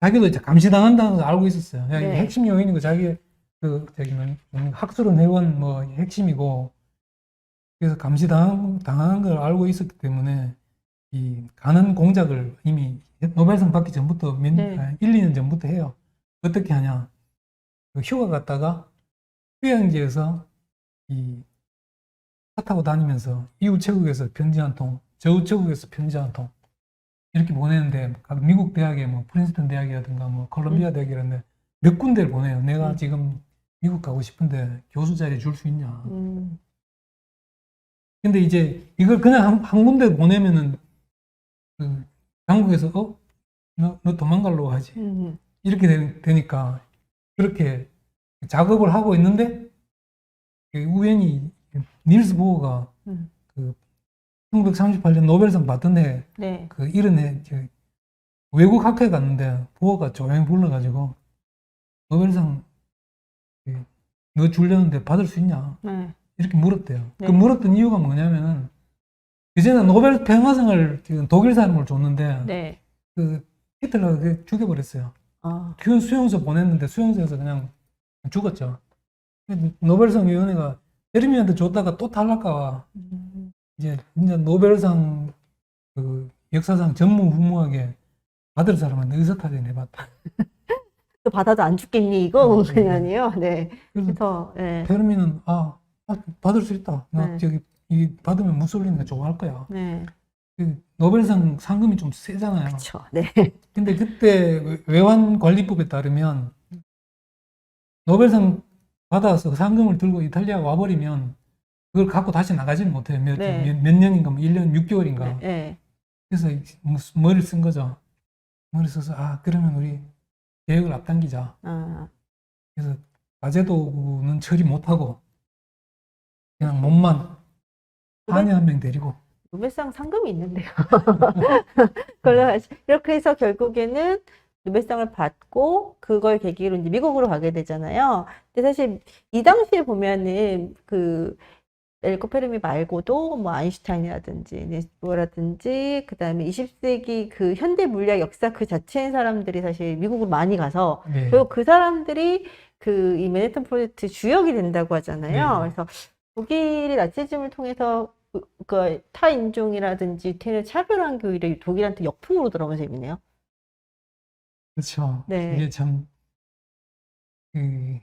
자기도 이제 감시당한다는 걸 알고 있었어요. 네. 핵심 요인이고 자기 그 저기 뭐 학술은 회원 뭐 핵심이고 그래서 감시당 당하는 걸 알고 있었기 때문에 이 가는 공작을 이미 노벨상 받기 전부터 몇, 네. 아, 1, 2년 전부터 해요. 어떻게 하냐? 그 휴가 갔다가 휴양지에서 이 차 타고 다니면서 이 우체국에서 편지 한 통, 저 우체국에서 편지 한 통 이렇게 보내는데 각 미국 대학에 뭐 프린스턴 대학이라든가 뭐 콜롬비아 대학이라는데 몇 군데를 보내요. 내가 음. 지금 미국 가고 싶은데 교수 자리 줄 수 있냐? 음, 근데 이제 이걸 그냥 한, 한 군데 보내면은 그 당국에서 어? 너, 너 도망갈로 하지. 음, 이렇게 되, 되니까 그렇게 작업을 하고 있는데 그 우연히 닐스 보어가 음. 그 1938년 노벨상 받던 해 네. 그 이런 해 저, 외국 학회에 갔는데 보어가 조용히 불러가지고 노벨상 그, 너 주려는데 받을 수 있냐 네. 이렇게 물었대요. 네. 그 물었던 이유가 뭐냐면은 이제는 노벨 평화상을 지금 독일 사람을 줬는데 네. 그 히틀러가 그 죽여버렸어요. 아, 그 수용소 보냈는데 수용소에서 그냥 죽었죠. 노벨상 위원회가 제르미한테 줬다가 또 탈락가와 음, 이제 이제 노벨상 그 역사상 전무후무하게 받을 사람은 의사타전 해봤다. 또 받아도 안 죽겠니 이거 음, 음. 그냥이요. 네. 그래서 네. 페르미는 아, 아, 받을 수 있다. 나 네. 저기 이 받으면 무솔리니가 좋아할 거야. 네. 그 노벨상 상금이 좀 세잖아요. 그렇죠. 네. 근데 그때 외- 외환 관리법에 따르면 노벨상 받아서 상금을 들고 이탈리아 와버리면 그걸 갖고 다시 나가지는 못해요. 몇, 네. 몇, 몇 년인가, 뭐 1년 6개월인가. 네. 그래서 뭐 머리를 쓴 거죠. 머리 써서, 아, 그러면 우리 계획을 앞당기자. 아, 그래서 과제도는 처리 못하고 그냥 몸만 한이 한 명 데리고 노벨상 상금이 있는데요. 이렇게 해서 결국에는 노벨상을 받고 그걸 계기로 이제 미국으로 가게 되잖아요. 근데 사실 이 당시에 보면은 그 엘코 페르미 말고도 뭐 아인슈타인이라든지 닐스 보어라든지 그다음에 20세기 그 현대 물리학 역사 그 자체인 사람들이 사실 미국으로 많이 가서 네. 그리고 그 사람들이 그 이 맨해튼 프로젝트 주역이 된다고 하잖아요. 네. 그래서 독일이 나치즘을 통해서 그, 그 타인종이라든지 테를 차별한 게 오히려 독일한테 역풍으로 들어온 셈이네요. 그렇죠. 네. 이게 참, 그,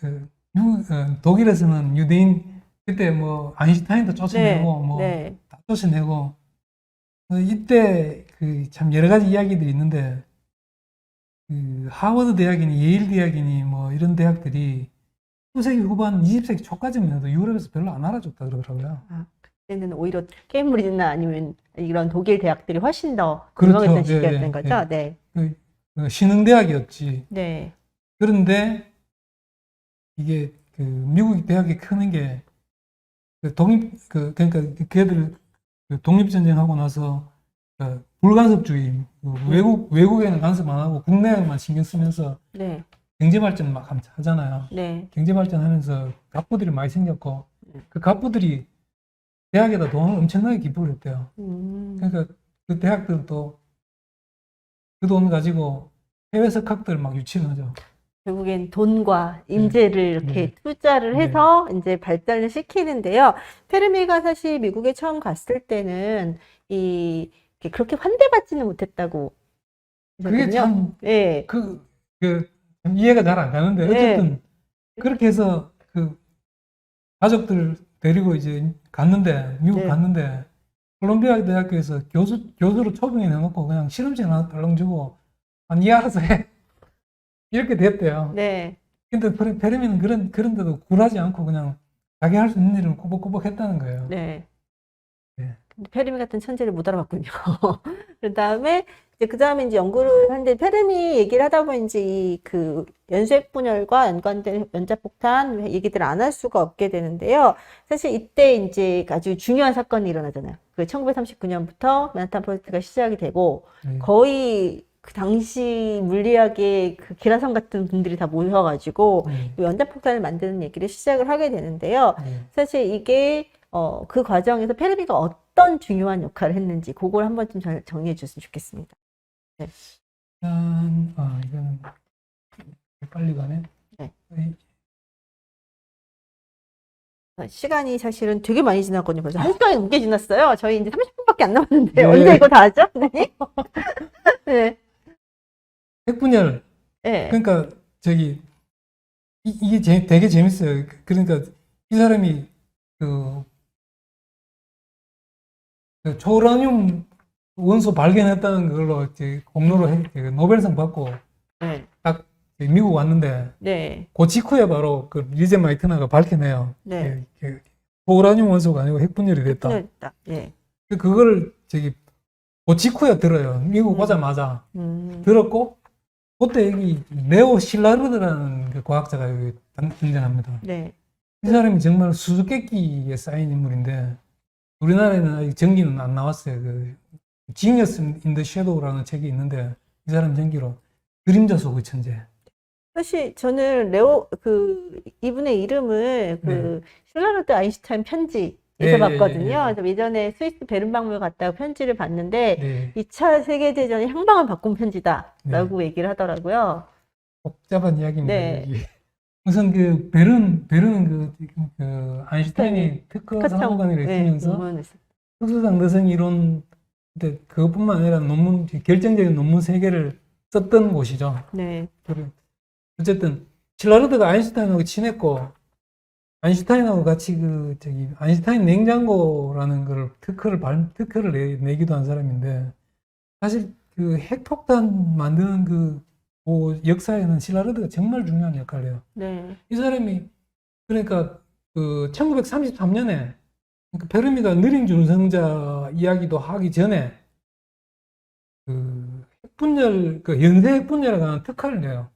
그, 미국, 어, 독일에서는 유대인, 그때 뭐, 아인슈타인도 쫓아내고, 뭐, 네. 다 쫓아내고, 어, 이때 그 참 여러 가지 이야기들이 있는데, 그, 하버드 대학이니, 예일 대학이니, 뭐, 이런 대학들이 19세기 후반, 20세기 초까지만 해도 유럽에서 별로 안 알아줬다 그러더라고요. 그때는 오히려 케임브리지나 아니면 이런 독일 대학들이 훨씬 더 그렇죠. 유명했던 예, 시기였던 예, 거죠. 네. 그 신흥대학이었지. 네. 그런데 이게 그 미국 대학이 크는 게그 독립 그 그러니까 걔들 그 독립 전쟁하고 나서 그 불간섭주의 그 외국 외국에는 간섭 안 하고 국내에만 신경 쓰면서 네. 경제 발전 막 함- 하잖아요. 네. 경제 발전하면서 갑부들이 많이 생겼고 네. 그 갑부들이 대학에다 돈을 엄청나게 기부를 했대요. 음, 그러니까 그 대학들도 그 돈 가지고 해외 석학들 막 유치를 하죠. 결국엔 돈과 인재를 이렇게 네. 투자를 네. 해서 이제 발전을 시키는데요. 페르미가 사실 미국에 처음 갔을 때는 이 이렇게 그렇게 환대받지는 못했다고 그게. 참 네. 그, 그, 참 이해가 잘 안 가는데, 네. 어쨌든, 그렇게 해서, 그, 가족들 데리고 이제 갔는데, 미국 네. 갔는데, 콜롬비아 대학교에서 교수, 교수로 초빙해 내놓고 그냥 실험실 하나 달랑 주고, 아, 니 알아서 해. 이렇게 됐대요. 네. 근데 페- 페르미는 그런, 그런데도 굴하지 않고 그냥 자기 할 수 있는 일을 꾸벅꾸벅 했다는 거예요. 네. 네. 근데 페르미 같은 천재를 못 알아봤군요. 그 다음에 이제 그 다음에 이제 연구를 하는데 페르미 얘기를 하다 보면 이제 이 그 연쇄 분열과 연관된 연자폭탄 얘기들을 안 할 수가 없게 되는데요. 사실 이때 이제 아주 중요한 사건이 일어나잖아요. 그 1939년부터 맨하탄 프로젝트가 시작이 되고 네. 거의 그 당시 물리학의 그 기라성 같은 분들이 다 모여가지고 네. 이 연자폭탄을 만드는 얘기를 시작을 하게 되는데요. 네. 사실 이게 어, 그 과정에서 페르미가 어떤 중요한 역할을 했는지 그걸 한번 좀잘 정리해 줬으면 좋겠습니다. 아, 빨리 가네. 네. 이- 아, 시간이 사실은 되게 많이 지났거든요. 벌써 한 시간이 넘게 지났어요. 저희 이제 30분밖에 안 남았는데 네. 언제 이거 다 하죠? 네. 네. 핵분열. 네. 그러니까 저기 이, 이게 재- 되게 재밌어요. 그러니까 이 사람이 그, 그 초우라늄 원소 발견했다는 걸로 이제 공로로 해- 그 노벨상 받고 네. 미국 왔는데 네. 그 직후에 바로 그 리제 마이트나가 밝혀내요. 네. 그, 그 초우라늄 원소가 아니고 핵분열이 됐다. 끝났다. 네. 그- 그거를 저기 그 직후에 들어요. 미국 음. 오자마자 음. 들었고 그때 여기 네오 실라르드라는 그 과학자가 여기 단- 등장합니다. 네. 이 사람이 정말 수수께끼에 쌓인 인물인데 우리나라에는 아직 전기는 안 나왔어요. 그 지니어스 인더 섀도우라는 책이 있는데 이 사람 전기로 그림자 속의 천재. 사실 저는 레오 그 이분의 이름을 그 슐라르트 아인슈타인 편지 네, 예, 봤거든요. 예, 예. 그래서 예전에 스위스 베른 박물 갔다가 편지를 봤는데 네, 2차 세계대전의 향방을 바꾼 네. 편지다라고 얘기를 하더라고요. 복잡한 이야기입니다. 네. 우선 그 베른 베른은 그, 그 아인슈타인이 특허 상호관을 네, 했으면서 논문을 썼- 특수상 너성 이론 근데 그것뿐만 아니라 논문 결정적인 논문 세 개를 썼던 곳이죠. 네. 어쨌든 칠라르드가 아인슈타인하고 친했고 아인슈타인하고 같이 그 저기 아인슈타인 냉장고라는 걸 특허를 발 특허를 내, 내기도 한 사람인데 사실 그 핵폭탄 만드는 그, 그 역사에는 칠라르드가 정말 중요한 역할을 해요. 네. 이 사람이 그러니까 그 1933년에 그 페르미가 느린 중성자 이야기도 하기 전에 그 핵분열 그 연쇄 핵분열에 관한 특허를 내요.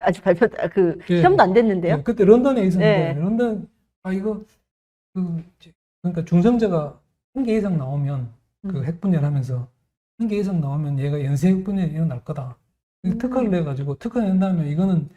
아직 발표 아, 그 예. 시험도 안 됐는데요. 네, 그때 런던에 있었는데 네. 런던 아 이거 그 그러니까 중성자가 한 개 이상 나오면 그 음. 핵분열하면서 한 개 이상 나오면 얘가 연쇄 핵분열이 일어날 거다. 이 음. 특허를 내 가지고 특허 낸 다음에 이거는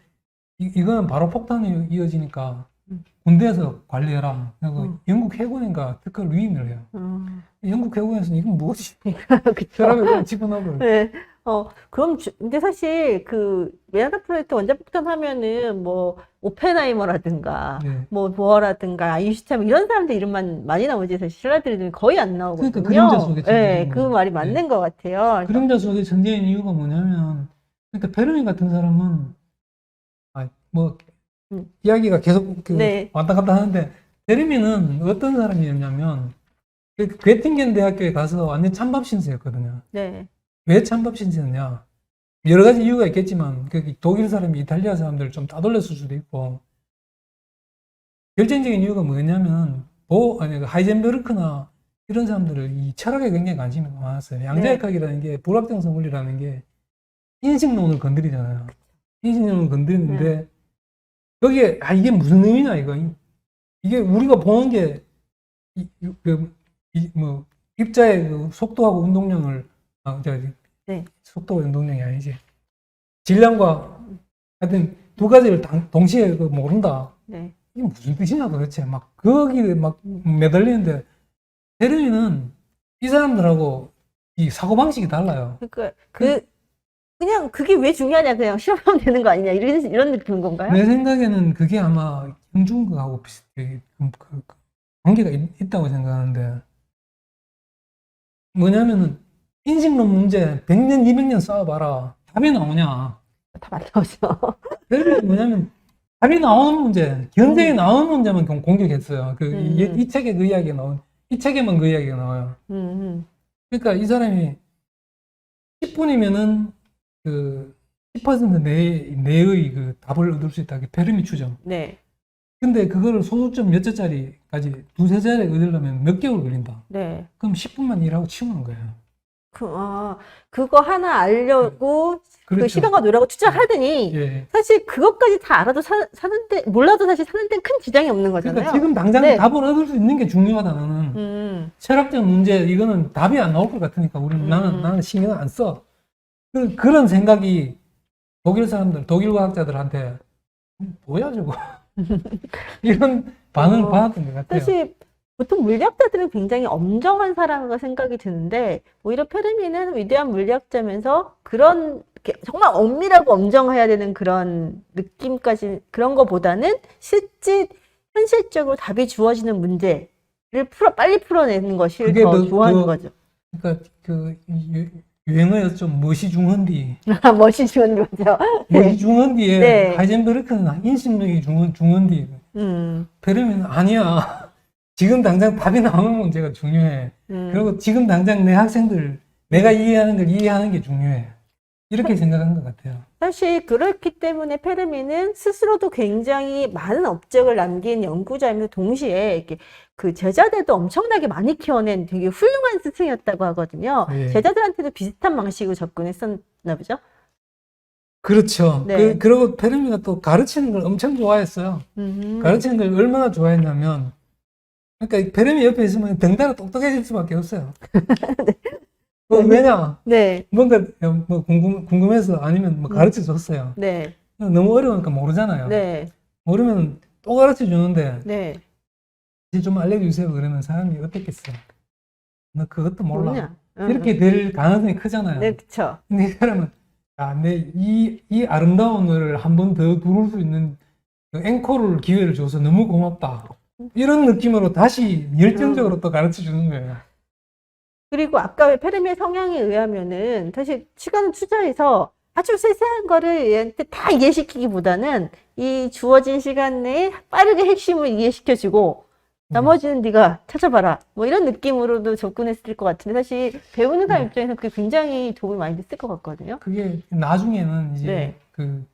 이, 이거는 바로 폭탄이 이어지니까 음. 군대에서 관리해라. 그리고 음. 영국 해군인가 특허를 위임을 해요. 음. 영국 해군에서는 이건? 그쵸. 사람이 그냥 집어넣어버려. 네. 어, 그럼, 주- 근데 사실 그, 메아다 프로젝트 원자폭탄 하면은 뭐, 오펜하이머라든가, 네. 뭐, 보어라든가, 아인슈타인 이런 사람들 이름만 많이 나오지, 사실 신라들 이름이 거의 안 나오거든요. 그러니까 그림자 속에 네, 그. 말이 맞는 것 같아요. 그림자 속에 천재인 이유가 뭐냐면, 그러니까 페르미 같은 사람은, 아, 뭐, 음. 이야기가 계속 그 네. 왔다 갔다 하는데, 페르미는 어떤 사람이었냐면, 그 괴팅겐 대학교에 가서 완전 찬밥 신세였거든요. 네. 왜 찬밥 신세였냐? 여러 가지 이유가 있겠지만, 그 독일 사람이 이탈리아 사람들을 좀 따돌렸을 수도 있고, 결정적인 이유가 뭐였냐면, 보, 아니, 그 하이젠베르크나 이런 사람들을 이 철학에 굉장히 관심이 많았어요. 양자역학이라는 게, 불확정성 원리라는 게 인식론을 건드리잖아요. 인식론을 건드리는데, 여기에, 아, 이게 무슨 의미냐, 이거. 이- 이게 우리가 보는 게, 이, 이- 그, 이, 뭐, 입자의 그 속도하고 운동량을, 아, 저, 네. 속도가 운동량이 아니지. 질량과 하여튼 두 가지를 당- 동시에 그 모른다. 네. 이게 무슨 뜻이냐 도대체. 막 거기에 막 매달리는데 페르미는 이 사람들하고 이 사고방식이 달라요. 그러니까, 그, 그 냥 그게 왜 중요하냐, 그냥 시험하면 되는 거 아니냐, 이런, 이런 느낌인 건가요? 내 생각에는 그게 아마 형중국하고 비슷해. 그, 그- 그 관계가 있, 다고 생각하는데 뭐냐면은 인식론 문제 100년, 200년 싸워봐라. 답이 나오냐. 다 맞나오죠. 페르미는 뭐냐면 답이 나오는 문제, 견적이 음. 나오는 문제만 공- 공격했어요. 그, 이, 음. 이 책에 그 이야기가 나온, 이 책에만 그 이야기가 나와요. 음, 음. 그러니까 이 사람이 10분이면은 그 10% 내, 내의 그 답을 얻을 수 있다. 그 페르미 추정. 네. 근데 그거를 소수점 몇 자짜리까지 두세 자리 얻으려면 몇 개월 걸린다. 네. 그럼 10분만 일하고 치우는 거예요. 그, 아, 그거 하나 알려고 그 그렇죠. 시간과 노력을 투자하더니 예. 사실 그것까지 다 알아도 사, 사는데 몰라도 사실 사는데 큰 지장이 없는 거잖아요. 그러니까 지금 당장 네. 답을 얻을 수 있는 게 중요하다, 나는. 음, 철학적 문제 이거는 답이 안 나올 것 같으니까 우리는 음. 나는 나는 신경 안 써. 그, 그런 생각이 독일 사람들, 독일 과학자들한테 음, 뭐야 저거 이런 반응을 어, 받았던 것 같아요. 사실 보통 물리학자들은 굉장히 엄정한 사람과 생각이 드는데 오히려 페르미는 위대한 물리학자면서 그런 정말 엄밀하고 엄정해야 되는 그런 느낌까지 그런 거보다는 실제 현실적으로 답이 주어지는 문제를 풀어 빨리 풀어내는 것이 더 더- 좋아하는 더- 거죠. 그러니까 그 유- 유행어에서 좀 멋이 중헌디 멋이 좋은 거죠. 멋이 중헌디에 네. 하이젠베르크는 인신력이 중헌 중헌디 음, 페르미는 아니야. 지금 당장 답이 나오는 문제가 중요해. 음. 그리고 지금 당장 내 학생들 내가 이해하는 걸 이해하는 게 중요해. 이렇게 생각한 것 같아요. 사실 그렇기 때문에 페르미는 스스로도 굉장히 많은 업적을 남긴 연구자이면서 동시에 이렇게 그 제자들도 엄청나게 많이 키워낸 되게 훌륭한 스승이었다고 하거든요. 예. 제자들한테도 비슷한 방식으로 접근했었나 보죠. 그렇죠. 네. 그, 그리고 페르미가 또 가르치는 걸 엄청 좋아했어요. 음. 가르치는 걸 얼마나 좋아했냐면, 그러니까 페르미 옆에 있으면 덩달아 똑똑해질 수밖에 없어요. 그 왜냐? 네, 뭔가 뭐 궁금, 궁금해서 아니면 뭐 가르쳐 줬어요. 네, 너무 어려우니까 모르잖아요. 네, 모르면 또 가르쳐 주는데, 네. 이제 좀 알려주세요. 그러면 사람이 어떻겠어? 너 그것도 몰라. 응, 이렇게 될 가능성이 크잖아요. 네, 그쵸. 근데 이 사람은 아, 내 이 이 아름다운 노래를 한 번 더 부를 수 있는 그 앵콜을 기회를 줘서 너무 고맙다. 이런 느낌으로 다시 열정적으로 음. 또 가르쳐 주는 거예요. 그리고 아까 페르미의 성향에 의하면은 사실 시간을 투자해서 아주 세세한 거를 얘한테 다 이해시키기보다는 이 주어진 시간 내에 빠르게 핵심을 이해시켜주고 나머지는 네가 찾아봐라. 뭐 이런 느낌으로도 접근했을 것 같은데 사실 배우는 사람 네. 입장에서 그게 굉장히 도움이 많이 됐을 것 같거든요. 그게 나중에는 이제 네. 그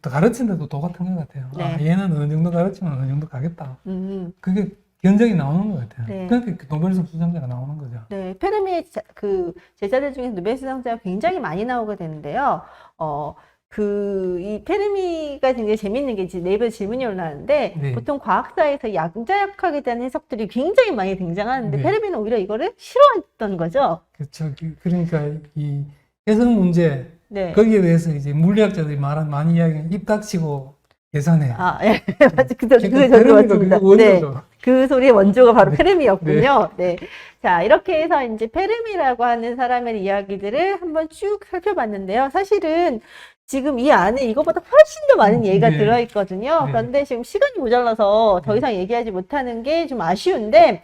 또 가르치는데도 똑같은 것 같아요. 아, 네. 얘는 어느 정도 가르치면 어느 정도 가겠다. 음, 그게 견적이 나오는 것 같아요. 네. 그러니까 그 노벨상 수상자가 나오는 거죠. 네, 페르미의 자- 그 제자들 중에서 노벨 수상자가 굉장히 많이 나오게 되는데요. 어, 그, 이 페르미가 굉장히 재밌는 게 이제 네이버에 질문이 올라왔는데, 네. 보통 과학사에서 양자역학에 대한 해석들이 굉장히 많이 등장하는데, 네. 페르미는 오히려 이거를 싫어했던 거죠. 그렇죠. 그- 그러니까 이 해석 문제 네. 거기에 대해서 이제 물리학자들이 말한 많이 이야기는 입 닥치고 계산해. 아, 예, 맞아. 그, 그, 그러니까 그, 저도 맞습니다. 그게 네. 그 소리의 원조가 바로 네. 페르미였군요. 네. 자, 이렇게 해서 이제 페르미라고 하는 사람의 이야기들을 한번 쭉 살펴봤는데요. 사실은 지금 이 안에 이거보다 훨씬 더 많은 음, 얘기가 네. 들어있거든요. 네. 그런데 지금 시간이 모자라서 더 네. 이상 얘기하지 못하는 게 좀 아쉬운데,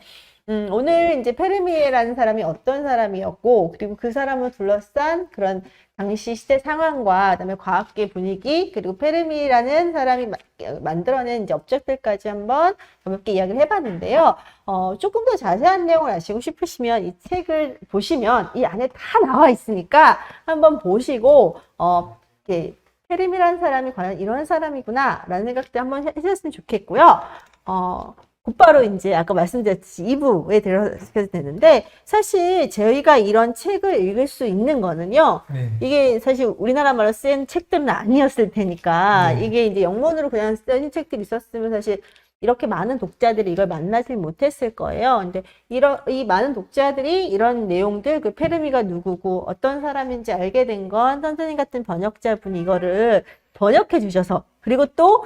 음, 오늘 이제 페르미라는 사람이 어떤 사람이었고, 그리고 그 사람을 둘러싼 그런 당시 시대 상황과 그다음에 과학계 분위기 그리고 페르미라는 사람이 마- 만들어낸 이제 업적들까지 한번 가볍게 이야기를 해봤는데요. 어, 조금 더 자세한 내용을 아시고 싶으시면 이 책을 보시면 이 안에 다 나와 있으니까 한번 보시고 어, 이렇게 페르미라는 사람이 과연 이런 사람이구나라는 생각도 한번 해- 해주셨으면 좋겠고요. 어, 곧바로 이제 아까 말씀드렸듯이 2부에 들어가게 되는데 사실 저희가 이런 책을 읽을 수 있는 거는요. 네. 이게 사실 우리나라 말로 쓴 책들은 아니었을 테니까 네. 이게 이제 영문으로 그냥 쓴 책들이 있었으면 사실 이렇게 많은 독자들이 이걸 만나지 못했을 거예요. 근데 이런 이 많은 독자들이 이런 내용들 그 페르미가 누구고 어떤 사람인지 알게 된 건 선생님 같은 번역자분이 이거를 번역해 주셔서 그리고 또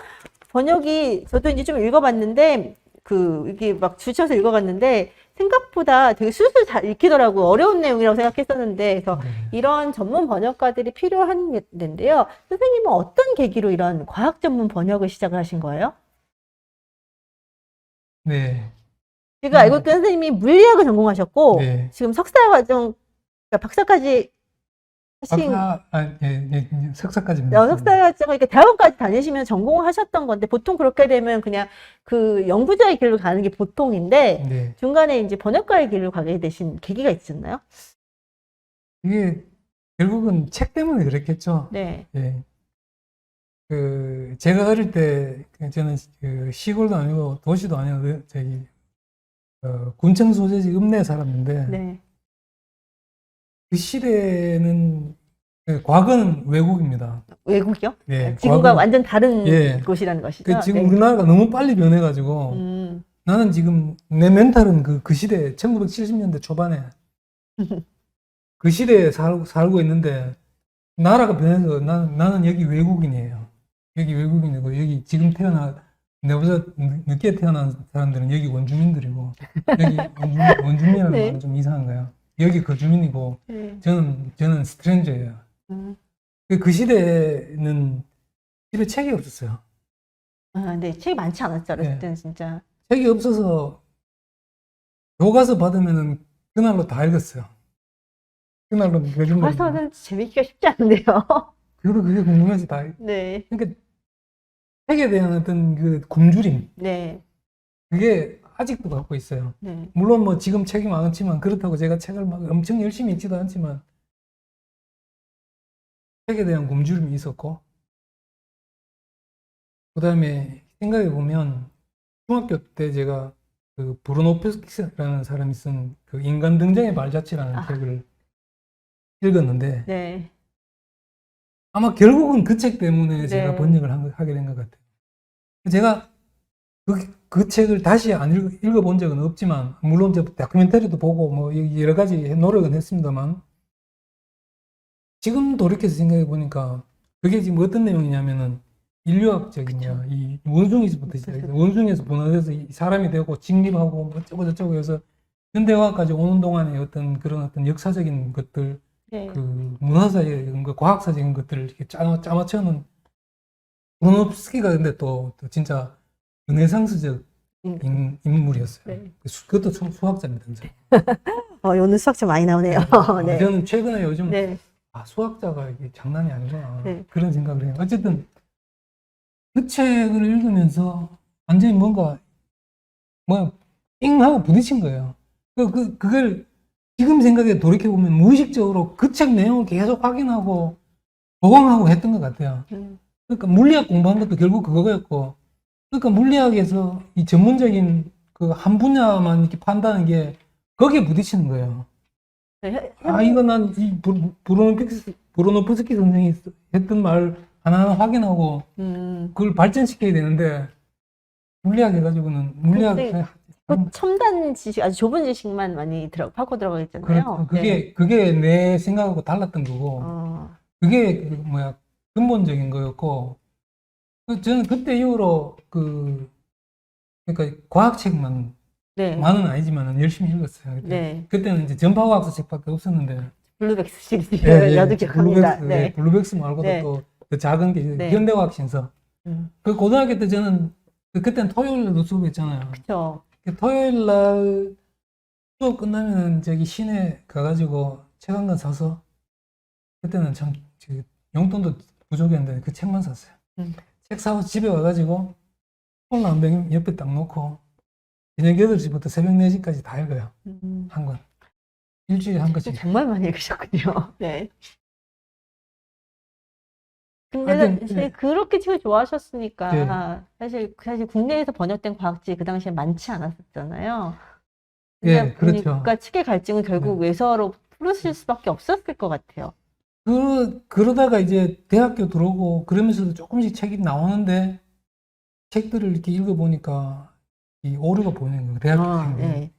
번역이 저도 이제 좀 읽어봤는데 그 이게 막 주셔서 읽어봤는데 생각보다 되게 술술 잘 읽히더라고요. 어려운 내용이라고 생각했었는데 그래서 네. 이런 전문 번역가들이 필요한 데인데요. 선생님은 어떤 계기로 이런 과학 전문 번역을 시작을 하신 거예요? 네. 제가 음. 알고 있던 선생님이 물리학을 전공하셨고 네. 지금 석사 과정, 그러니까 박사까지 하신 박사, 아, 예, 예, 예, 석사까지. 어, 석사 과정, 그러니까 대학원까지 다니시면 전공을 하셨던 건데 보통 그렇게 되면 그냥 그 연구자의 길로 가는 게 보통인데 네. 중간에 이제 번역가의 길로 가게 되신 계기가 있었나요? 이게 결국은 책 때문에 그랬겠죠. 네. 예. 그 제가 어릴 때 저는 그 시골도 아니고 도시도 아니고 그 저기 어, 군청 소재지 읍내 살았는데 네. 그 시대는 그 과거는 외국입니다. 외국이요? 예, 지구가 과거는- 완전 다른 예. 곳이라는 것이죠. 그 지금 네. 우리나라가 너무 빨리 변해가지고 음. 나는 지금 내 멘탈은 그, 그 시대 1970년대 초반에 그 시대에 살, 살고 있는데 나라가 변해서 나는, 나는 여기 외국인이에요. 여기 외국인이고 여기 지금 태어나 내보다 늦- 늦게 태어난 사람들은 여기 원주민들이고 여기 원주민, 원주민이라는 네. 말은 좀 이상한가요? 여기 거주민이고 네. 저는 저는 스트레인저예요. 음. 그- 그 시대에는 집에 책이 없었어요. 아, 네. 책이 많지 않았죠. 어렸을 네. 때는 진짜. 책이 없어서 교과서 받으면은 그날로 다 읽었어요. 그날로 몇준 가서는 재밌기가 쉽지 않은데요. 그래도 그게 궁금해서 다 읽- 네. 그러니까 책에 대한 어떤 그 굶주림 네. 그게 아직도 갖고 있어요. 네. 물론 뭐 지금 책이 많지만 그렇다고 제가 책을 막 엄청 열심히 읽지도 않지만 책에 대한 굶주림이 있었고 그 다음에 생각해 보면 중학교 때 제가 그 브루노프스키라는 사람이 쓴 그 인간 등장의 말자취라는 아. 책을 읽었는데 네. 아마 결국은 그 책 때문에 제가 네. 번역을 한 거- 하게 된 것 같아요. 제가 그, 그 책을 다시 안 읽, 읽어본 적은 없지만, 물론 저 다큐멘터리도 보고 뭐 여러 가지 노력은 했습니다만, 지금 돌이켜서 생각해 보니까 그게 지금 어떤 내용이냐면은. 거야. 이 원숭이에서부터 시작해서 원숭이에서 분화해서 이 사람이 되고 직립하고 뭐 어쩌고 저쩌고 해서 현대화까지 오는 동안의 어떤 그런 어떤 역사적인 것들 네. 그 문화사적인 거, 과학사적인 것들을 이렇게 짜, 짜맞춰는 브루노프스키가 근데 또, 또 진짜 르네상스적 음. 인, 인물이었어요. 네. 수- 그것도 수, 수학자입니다. 어, 오늘 수학자 많이 나오네요. 네. 저는 최근에 요즘 네. 아, 수학자가 이게 장난이 아니구나 네. 그런 생각을 해요. 어쨌든 그 책을 읽으면서 완전히 뭔가 뭐야 잉 하고 부딪힌 거예요. 그, 그, 그걸 지금 생각해 돌이켜 보면 무의식적으로 그 책 내용을 계속 확인하고 보강하고 했던 것 같아요. 음. 그러니까 물리학 공부한 것도 결국 그거였고, 그러니까 물리학에서 이 전문적인 그 한 분야만 이렇게 판다는 게 거기에 부딪히는 거예요. 네, 현- 아, 이거 난이 브로노프스키, 브로노프스키 선생이 했던 말 하나하나 확인하고 음. 그걸 발전시켜야 되는데 물리학 해가지고는 물리학 그 첨단 지식, 아주 좁은 지식만 많이 들어, 파고 들어가 있잖아요. 그렇죠. 그게 네. 그게 내 생각하고 달랐던 거고 어, 그게 그 뭐야 근본적인 거였고 그 저는 그때 이후로 그 그러니까 과학책만 네. 많은 아니지만은 열심히 읽었어요. 그때. 네. 그때는 이제 전파과학서 책밖에 없었는데 블루백스 시리즈 예, 예. 여도 기억합니다. 블루백스, 네. 예, 블루백스 말고도 네. 또그 작은 게 네. 현대과학 신서. 음, 그 고등학교 때 저는 그 그때는 토요일에도 수업했잖아요. 그쵸. 그 토요일 날 수업 끝나면 저기 시내 가가지고 책 한 권 사서 그때는 참 저, 용돈도 부족했는데 그 책만 샀어요. 음. 책 사고 집에 와가지고 콜라 한 병 옆에 딱 놓고 저녁 8시부터 새벽 4시까지 다 읽어요. 음, 한 권. 일주일에 한 권씩. 정말 많이 읽으셨군요. 네. 근데 하여튼, 사실 네. 그렇게 책을 좋아하셨으니까 네. 사실 사실 국내에서 번역된 과학지 그 당시에 많지 않았었잖아요. 예, 그렇죠. 그러니까 측의 갈증은 결국 외서로 풀으실 수밖에 없었을 것 같아요. 그, 그러다가 이제 대학교 들어오고 그러면서도 조금씩 책이 나오는데 책들을 이렇게 읽어보니까 이 오류가 보이는 거예요. 대학교 아, 생이 네.